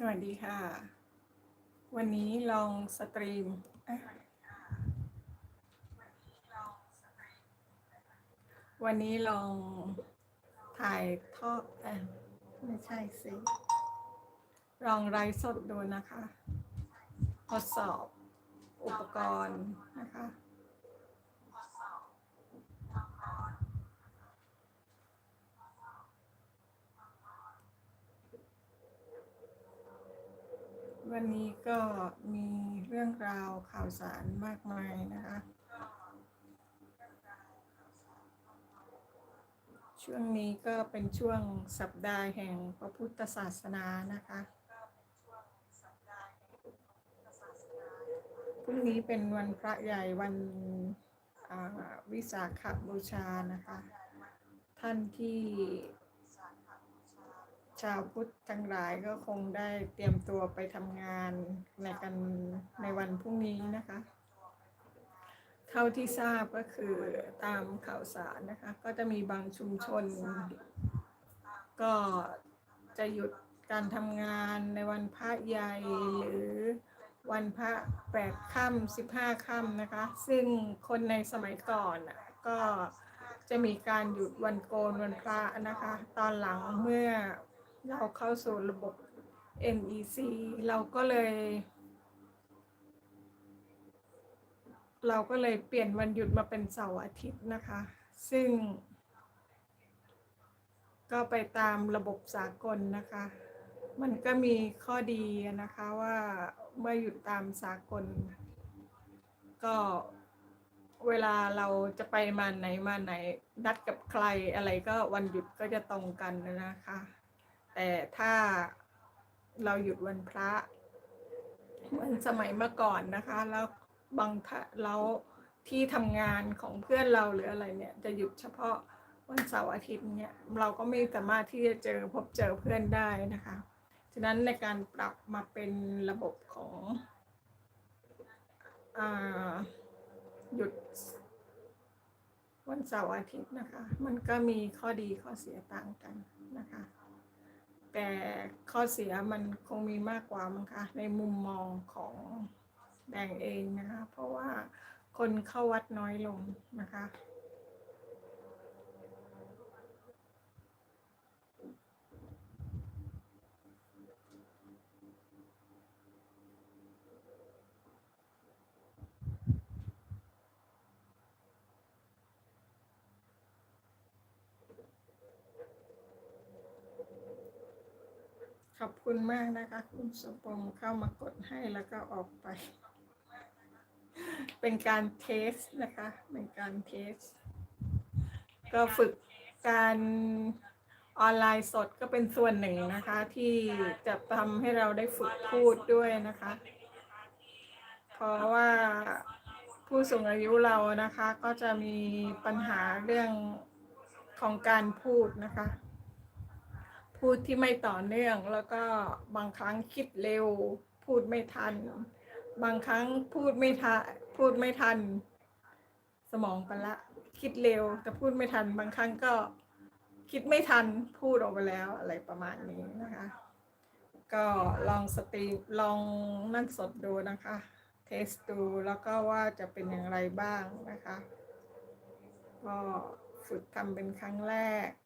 สวัสดีค่ะ วันนี้ลองสตรีมวันนี้ลองถ่ายทอดไม่ใช่สิลองไลฟ์สดดูนะคะ ทดสอบอุปกรณ์นะคะ วันนี้ก็มีเรื่องราวข่าวสารมากมายนะคะ ช่วงนี้ก็เป็นช่วงสัปดาห์แห่งพระพุทธศาสนานะคะ พรุ่งนี้เป็นวันพระใหญ่วันวิสาขบูชานะคะ ท่านที่ ชาวพุทธทั้งหลายก็คงได้เตรียมตัวไปทำงานในกันในวันพรุ่งนี้นะคะ เท่าที่ทราบก็คือตามข่าวสารนะคะ ก็จะมีบางชุมชน ก็จะหยุดการทำงานในวันพระใหญ่หรือวันพระแปดค่ำสิบห้าค่ำนะคะ ซึ่งคนในสมัยก่อนน่ะก็จะมีการหยุดวันโกนวันพระนะคะ ตอนหลังเมื่อ เราเข้าสู่ระบบ NEC เราก็เลย เราก็เลยเปลี่ยนวันหยุดมาเป็นเสาร์อาทิตย์นะคะ ซึ่ง ก็ไปตามระบบสากลนะคะ มันก็มีข้อดีนะคะว่าเมื่อหยุดตามสากล ก็เวลาเราจะไปมาไหนมาไหนนัดกับใครอะไรก็วันหยุดก็จะตรงกันนะคะ แต่ถ้าเราหยุดวันพระเหมือนสมัยเมื่อก่อนนะคะ แล้วบางทะแล้วที่ทำงานของเพื่อนเราหรืออะไรเนี่ย จะหยุดเฉพาะวันเสาร์อาทิตย์เนี่ยเราก็ไม่สามารถที่จะเจอพบเจอเพื่อนได้นะคะ ฉะนั้นในการปรับมาเป็นระบบของอหยุดวันเสาร์อาทิตย์นะคะ มันก็มีข้อดีข้อเสียต่างกันนะคะ แต่ข้อเสียมันคงมีมากกว่ามั้งคะในมุมมองของแดงเองนะคะ เพราะว่าคนเข้าวัดน้อยลงนะคะ ขอบคุณมากนะคะ คุณสมพงเข้ามากดให้แล้วก็ออกไป เป็นการเทสนะคะ เป็นการเทส ก็ฝึกการออนไลน์สดก็เป็นส่วนหนึ่งนะคะ ที่จะทำให้เราได้ฝึกพูดด้วยนะคะ เพราะว่าผู้สูงอายุเรานะคะ ก็จะมีปัญหาเรื่องของการพูดนะคะ พูดที่ไม่ต่อเนื่องแล้วก็บางครั้งคิดเร็ว พูดไม่ทัน บางครั้งพูดไม่ทันพูดไม่ทัน สมองไปละ คิดเร็ว แต่พูดไม่ทัน บางครั้งก็คิดไม่ทันพูดออกไปแล้วอะไรประมาณนี้นะคะ ก็ลองสตรีมลองนั่งสดดูนะคะ เทสดูแล้วก็ว่าจะเป็นอย่างไรบ้างนะคะ ก็ฝึกทำเป็นครั้งแรกก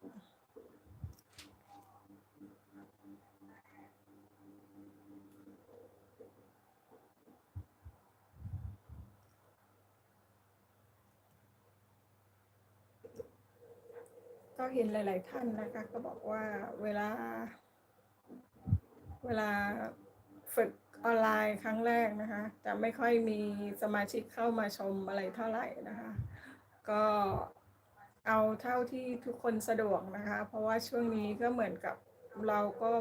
ก็เห็นหลาย ๆ ท่านนะคะ ก็บอกว่าเวลา เวลาฝึกออนไลน์ครั้งแรกนะคะ จะไม่ค่อยมีสมาชิกเข้ามาชมอะไรเท่าไหร่นะคะ ก็เอาเท่าที่ทุกคนสะดวกนะคะ เพราะว่าช่วงนี้ก็เหมือนกับเราก็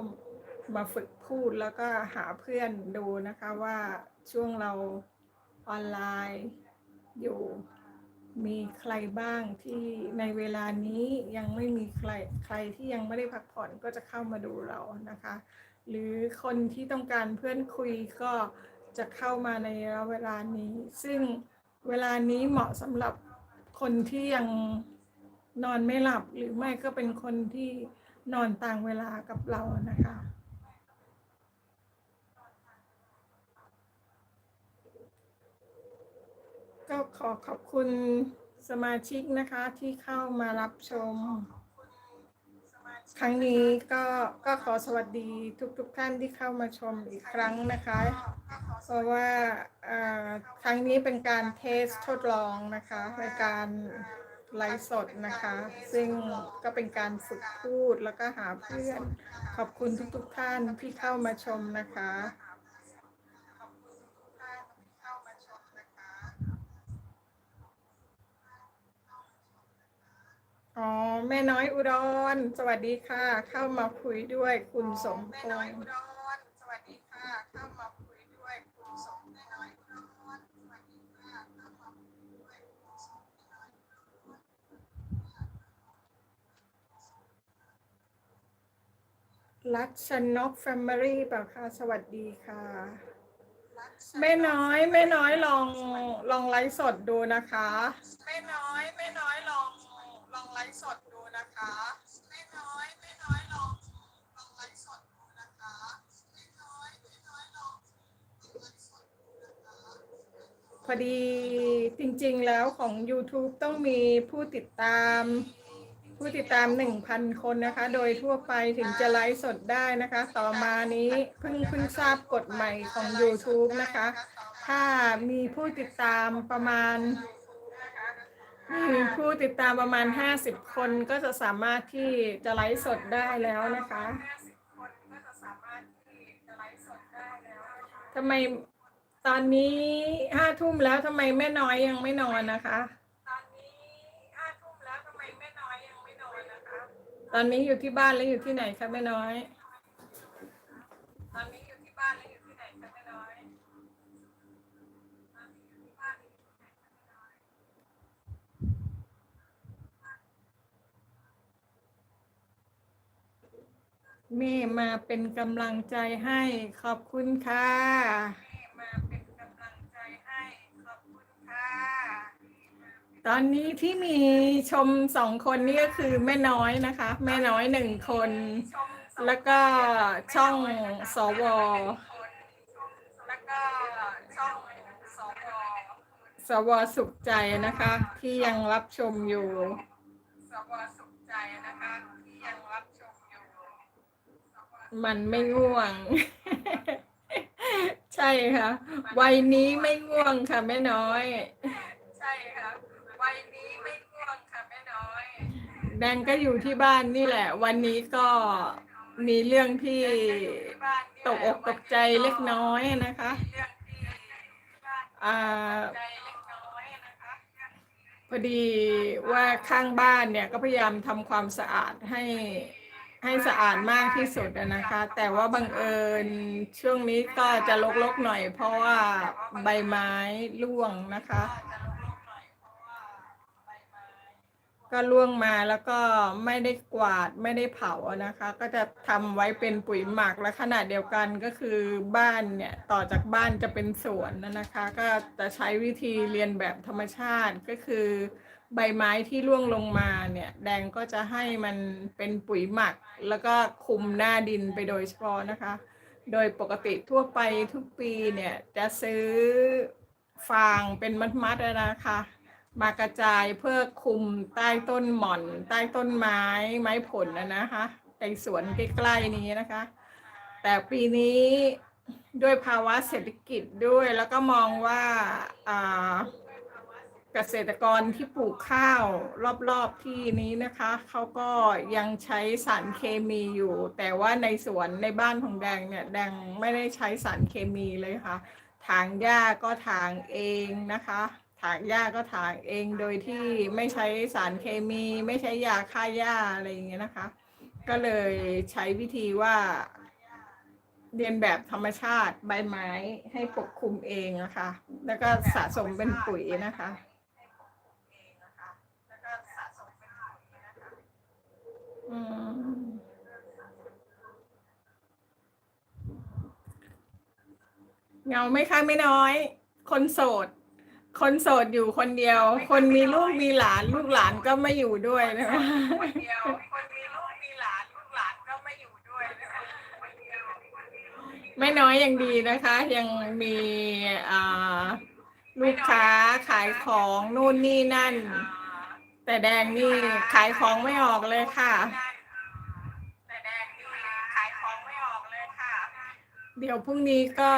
มาฝึกพูดแล้วก็หาเพื่อนดูนะคะว่าช่วงเราออนไลน์อยู่ มีใครบ้างที่ในเวลานี้ยังไม่มีใครใครที่ยังไม่ได้พักผ่อนก็จะเข้ามาดูเรานะคะ หรือคนที่ต้องการเพื่อนคุยก็จะเข้ามาในเวลานี้ ซึ่งเวลานี้เหมาะสำหรับคนที่ยังนอนไม่หลับหรือไม่ก็เป็นคนที่นอนต่างเวลากับเรานะคะ ก็ขอขอบคุณสมาชิกนะคะที่เข้ามารับชม ครั้งนี้ก็ก็ขอสวัสดีทุกๆทท่านที่เข้ามาชมอีกครั้งนะคะ เพราะว่าอ่าครั้งนี้เป็นการเทสทดลองนะคะในการไลฟ์สดนะคะ ซึ่งก็เป็นการฝึกพูดแล้วก็หาเพื่อน ขอบคุณทุกๆทท่านที่เข้ามาชมนะคะ อ๋อแม่น้อยอุดร สวัสดีค่ะ เข้ามาคุยด้วยคุณสมพงษ์สวัสดีค่ะ เข้ามาคุยด้วยคุณสมแม่น้อยอุดร สวัสดีค่ะ เข้ามาคุยด้วยคุณสมแม่น้อยอุดร รัชนกแฟมิลี่เปล่าคะสวัสดีค่ะ แม่น้อยแม่น้อยลองลองไลฟ์สดดูนะคะ แม่น้อยแม่น้อยลอง ลองไลฟ์สดดูนะคะแม่น้อยแม่น้อยลองลองไลฟ์สดดูนะคะแม่น้อยแม่น้อยลองลองไลฟ์สดดูนะคะพอดีจริงๆแล้วของ YouTube ต้องมีผู้ติดตาม ผู้ติดตาม 1,000 คนนะคะ โดยทั่วไปถึงจะไลฟ์สดได้นะคะ ต่อมานี้เพิ่งเพิ่งทราบกฎใหม่ของ YouTube นะคะ ถ้ามีผู้ติดตามประมาณ มีผู้ติดตามประมาณ 50 คนก็จะสามารถที่จะไลฟ์สดได้แล้วนะคะทำไมตอนนี้ห้าทุ่มแล้วทำไมแม่น้อยยังไม่นอนนะคะ ตอนนี้ห้าทุ่มแล้วทำไมแม่น้อยยังไม่นอนนะคะ ตอนนี้อยู่ที่บ้านแล้วอยู่ที่ไหนคะแม่น้อย ตอนนี้อยู่ที่บ้านแล้วอยู่ที่ไหนคะแม่น้อย เมย์มาเป็นกำลังใจให้ขอบคุณค่ะมาเป็นกำลังใจให้ขอบคุณค่ะ ตอนนี้ที่มีชมสองคนนี่ก็คือแม่น้อยนะคะ แม่น้อยหนึ่งคน แล้วก็ช่องสวแล้วก็ช่องสวสวสุขใจนะคะ ที่ยังรับชมอยู่ สวสุขใจนะคะ ที่ยังรับชมอยู่ มันไม่ง่วง ใช่ค่ะ วัยนี้ไม่ง่วงค่ะแม่น้อย ใช่ค่ะ วัยนี้ไม่ง่วงค่ะแม่น้อย แดงก็อยู่ที่บ้านนี่แหละ วันนี้ก็มีเรื่องที่ตกอกตกใจเล็กน้อยนะคะ อ่าพอดีว่าข้างบ้านเนี่ยก็พยายามทำความสะอาดให้ ให้สะอาดมากที่สุดนะคะ แต่ว่าบังเอิญช่วงนี้ก็จะลกๆหน่อย เพราะว่าใบไม้ร่วงนะคะ ก็ล่วงมาแล้วก็ไม่ได้กวาดไม่ได้เผานะคะ ก็จะทำไว้เป็นปุ๋ยหมักและขนาดเดียวกันก็คือบ้านเนี่ยต่อจากบ้านจะเป็นสวนนะนะคะ ก็จะใช้วิธีเรียนแบบธรรมชาติก็คือ ใบไม้ที่ร่วงลงมาเนี่ยแดงก็จะให้มันเป็นปุ๋ยหมัก แล้วก็คุมหน้าดินไปโดยเฉพาะนะคะ โดยปกติทั่วไปทุกปีเนี่ยจะซื้อฟางเป็นมัดๆอะนะคะ มากระจายเพื่อคุมใต้ต้นหม่อน ใต้ต้นไม้ไม้ผลนะนะคะในสวนใกล้ๆนี้นะคะ แต่ปีนี้ด้วยภาวะเศรษฐกิจด้วยแล้วก็มองว่าอ่า เกษตรกรที่ปลูกข้าวรอบๆที่นี้นะคะเขาก็ยังใช้สารเคมีอยู่ แต่ว่าในสวนในบ้านของแดงเนี่ยแดงไม่ได้ใช้สารเคมีเลยค่ะ ถางหญ้าก็ถางเองนะคะ ถางหญ้าก็ถางเองโดยที่ไม่ใช้สารเคมี ไม่ใช้ยาฆ่าหญ้าอะไรอย่างเงี้ยนะคะ ก็เลยใช้วิธีว่า เรียนแบบธรรมชาติใบไม้ให้ปกคลุมเองนะคะ แล้วก็สะสมเป็นปุ๋ยนะคะ อืม เหงาไหมคะไม่น้อย คนโสด คนโสดอยู่คนเดียว คนมีลูกมีหลาน ลูกหลานก็ไม่อยู่ด้วยนะคะคนเดียวคนมีลูกมีหลานลูกหลานก็ไม่อยู่ด้วยนะคะไม่น้อยยังดีนะคะ ยังมีอ่าลูกค้าขายของนู่นนี่นั่น แต่แดงนี่ขายของไม่ออกเลยค่ะ แต่แดงนี่ขายของไม่ออกเลยค่ะ เดี๋ยวพรุ่งนี้ก็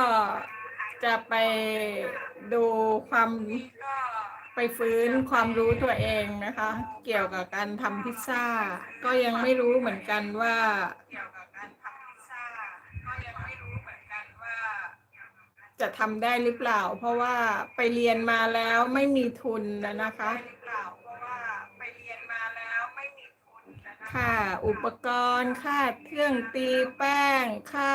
จะไปดูความก็ไปฟื้นความรู้ตัวเองนะคะเกี่ยวกับการทำพิซซ่าก็ยังไม่รู้เหมือนกันว่าเกี่ยวกับการทำพิซซ่า ก็ยังไม่รู้เหมือนกันว่าจะทำได้หรือเปล่า เพราะว่าไปเรียนมาแล้วไม่มีทุนนะนะคะได้หรือเปล่าเพราะว่าไปเรียนมาแล้วไม่มีทุนนะ ค่าอุปกรณ์ค่าเครื่องตีแป้งค่า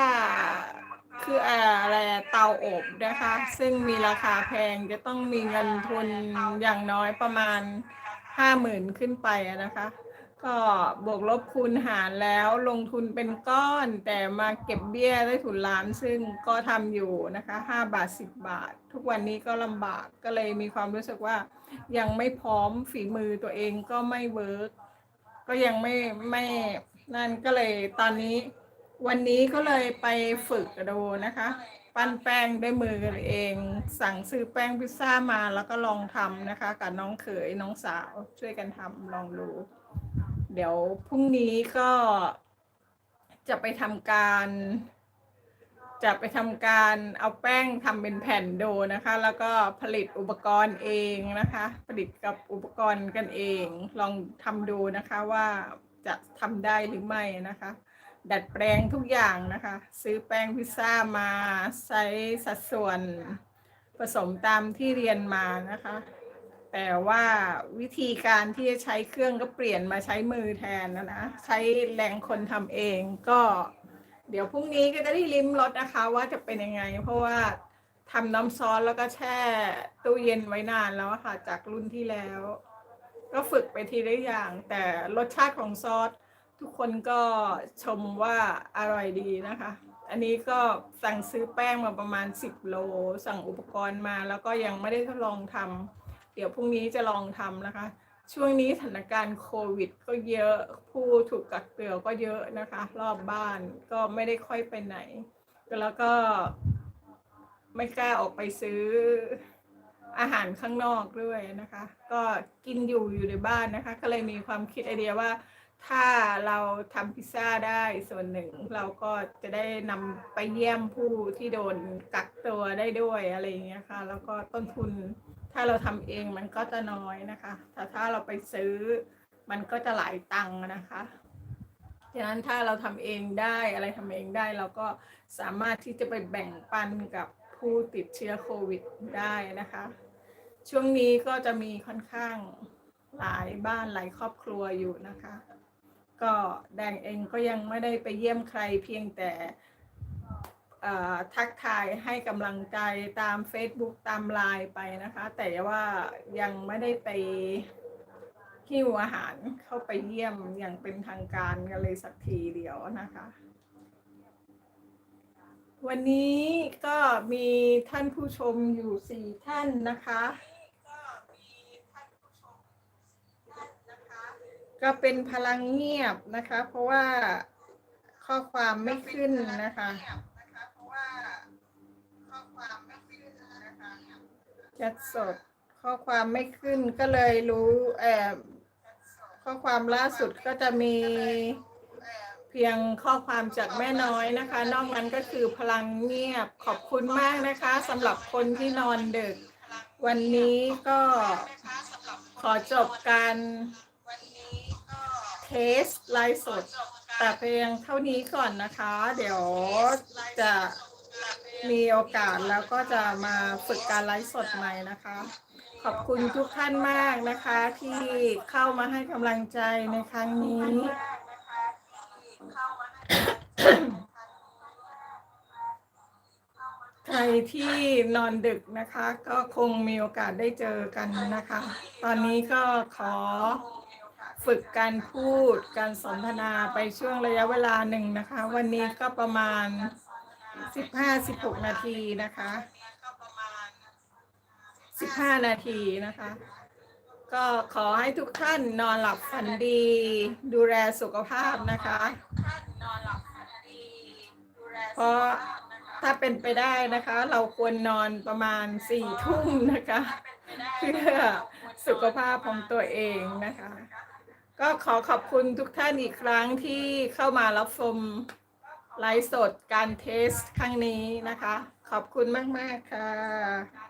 คืออะไรเตาอบนะคะ ซึ่งมีราคาแพงจะต้องมีเงินทุนอย่างน้อยประมาณห้าหมื่นขึ้นไปนะคะ ก็บวกลบคูณหารแล้วลงทุนเป็นก้อนแต่มาเก็บเบี้ยได้ถุนล้านซึ่งก็ทำอยู่นะคะห้าบาทสิบบาท ทุกวันนี้ก็ลำบากก็เลยมีความรู้สึกว่ายังไม่พร้อมฝีมือตัวเองก็ไม่เวิร์ก ก็ยังไม่ไม่นั่นก็เลยตอนนี้ วันนี้ก็เลยไปฝึกดูนะคะ ปั้นแป้งด้วยมือเอง สั่งซื้อแป้งพิซซ่ามาแล้วก็ลองทำนะคะ กับน้องเขยน้องสาวช่วยกันทำลองดู เดี๋ยวพรุ่งนี้ก็จะไปทำการ จะไปทำการเอาแป้งทำเป็นแผ่นโดนะคะ แล้วก็ผลิตอุปกรณ์เองนะคะ ผลิตกับอุปกรณ์กันเอง ลองทำดูนะคะว่าจะทำได้หรือไม่นะคะ ดัดแปลงทุกอย่างนะคะ ซื้อแป้งพิซซ่ามาใช้สัดส่วนผสมตามที่เรียนมานะคะ แต่ว่าวิธีการที่จะใช้เครื่องก็เปลี่ยนมาใช้มือแทนนะนะ ใช้แรงคนทำเองก็ เดี๋ยวพรุ่งนี้ก็จะได้ลิ้มรสนะคะ ว่าจะเป็นยังไง เพราะว่าทำน้ำซอสแล้วก็แช่ตู้เย็นไว้นานแล้วค่ะ จากรุ่นที่แล้ว ก็ฝึกไปทีละอย่าง แต่รสชาติของซอสทุกคนก็ชมว่าอร่อยดีนะคะ อันนี้ก็สั่งซื้อแป้งมาประมาณ 10 โล สั่งอุปกรณ์มาแล้วก็ยังไม่ได้ทดลองทำเดี๋ยวพรุ่งนี้จะลองทำนะคะ ช่วงนี้สถานการณ์โควิด ก็เยอะผู้ถูกกักตัวก็เยอะนะคะ รอบบ้านก็ไม่ได้ค่อยไปไหน แล้วก็ไม่กล้าออกไปซื้ออาหารข้างนอกด้วยนะคะ ก็กินอยู่อยู่ในบ้านนะคะ ก็เลยมีความคิดไอเดียว่า ถ้าเราทำพิซซ่าได้ส่วนหนึ่ง เราก็จะได้นำไปเยี่ยมผู้ที่โดนกักตัวได้ด้วยอะไรอย่างเงี้ยค่ะ แล้วก็ต้นทุน ถ้าเราทำเองมันก็จะน้อยนะคะแต่ถ้าเราไปซื้อมันก็จะหลายตังค์นะคะฉะนั้นถ้าเราทำเองได้อะไรทำเองได้ เราก็สามารถที่จะไปแบ่งปันกับผู้ติดเชื้อโควิดได้นะคะ ช่วงนี้ก็จะมีค่อนข้างหลายบ้านหลายครอบครัวอยู่นะคะ ก็แดงเองก็ยังไม่ได้ไปเยี่ยมใครเพียงแต่ ทักทายให้กำลังใจตาม Facebook ตามไลน์ไปนะคะ แต่ว่ายังไม่ได้ไปหิวอาหารเข้าไปเยี่ยมอย่างเป็นทางการกันเลยสักทีเดียวนะคะ วันนี้ก็มีท่านผู้ชมอยู่สี่ท่านนะคะก็เป็นพลังเงียบนะคะ เพราะว่าข้อความไม่ขึ้นนะคะ แชทสด ข้อความไม่ขึ้นก็เลยรู้แอบข้อความล่าสุดก็จะมีเพียงข้อความจากแม่น้อยนะคะ นอกนั้นก็คือพลังเงียบขอบคุณมากนะคะสำหรับคนที่นอนดึก วันนี้ก็ขอจบการเทสไลฟ์สด แต่เพียงเท่านี้ก่อนนะคะ เดี๋ยวจะ มีโอกาสแล้วก็จะมาฝึกการไลฟ์สดใหม่นะคะ ขอบคุณทุกท่านมากนะคะที่เข้ามาให้กำลังใจในครั้งนี้ ใครที่นอนดึกนะคะ ก็คงมีโอกาสได้เจอกันนะคะ ตอนนี้ก็ขอฝึกการพูดการสนทนาไปช่วงระยะเวลาหนึ่งนะคะ วันนี้ก็ประมาณ 15-16นาทีนะคะ15นาทีนะคะ ก็ขอให้ทุกท่านนอนหลับฝันดี ดูแลสุขภาพนะคะ เพราะถ้าเป็นไปได้นะคะ เราควรนอนประมาณสี่ทุ่มนะคะ เพื่อสุขภาพของตัวเองนะคะ ก็ขอขอบคุณทุกท่านอีกครั้งที่เข้ามารับชม ไลฟ์สดการเทสครั้งนี้นะคะ ขอบคุณมาก ๆ ค่ะ